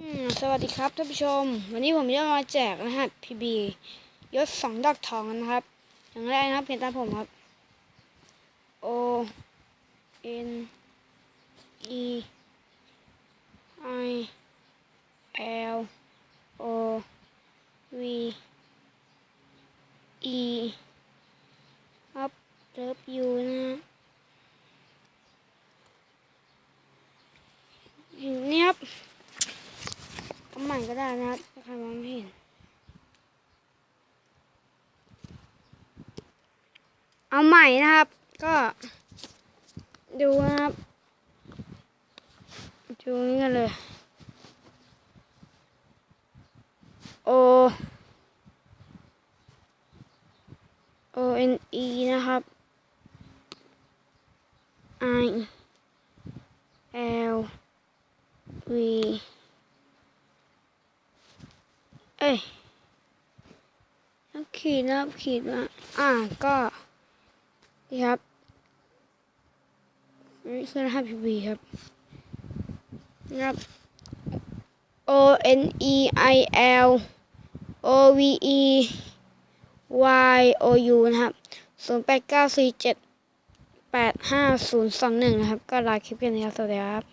สวัสดีครับท่านผู้ชม วันนี้ผมจะมาแจกรหัส PB ยศสองดอกทองนะครับ อย่างแรกนะครับเพียงตามผมครับ O N E I L O V E ครับเลิฟยูนะฮะอย่างนี้ครับ ทำใหม่ก็ได้นะครับถ้าใครมองไม่เห็น เอาใหม่นะครับ ก็ดูนะครับดูนี่กันเลย โอ O N E นะครับ I L V เอ้ยแล้วขีดนะครับขีดมาอ่าก็นี่ครับนี่คือรหัสพีบีครับนะครับ O N E I L O V E Y O U นะครับศูนย์แปดเก้าสี่เจ็ดแปดห้าศูนย์สองหนึ่งนะครับ ก็ลาคลิปกันนี้ครับสวัสดีครับ